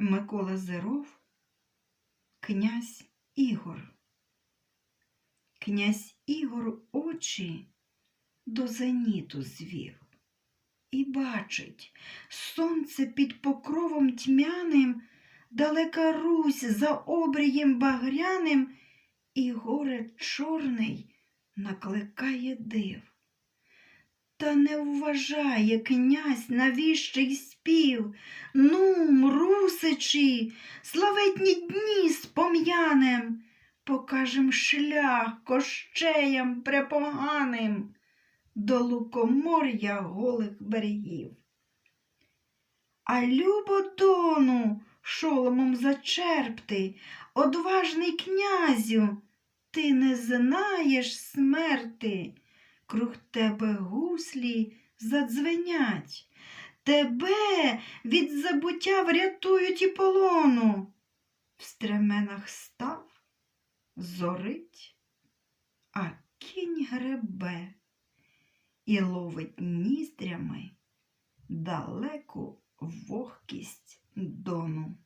Микола Зеров, князь Ігор. Князь Ігор очі до зеніту звів і бачить, сонце під покровом тьмяним, далека Русь за обрієм багряним, і горе чорний накликає див. Та не вважає князь навіщий спів, ну, русичі, славетні дні з пом'янем, покажем шлях кощеям препоганим до лукомор'я голих берегів. А любо дону шоломом зачерпти, одважний князю, ти не знаєш смерти, круг тебе гуслі задзвенять, тебе від забуття врятують і полону. В стременах став, зорить, а кінь гребе і ловить ніздрями далеку вогкість дону.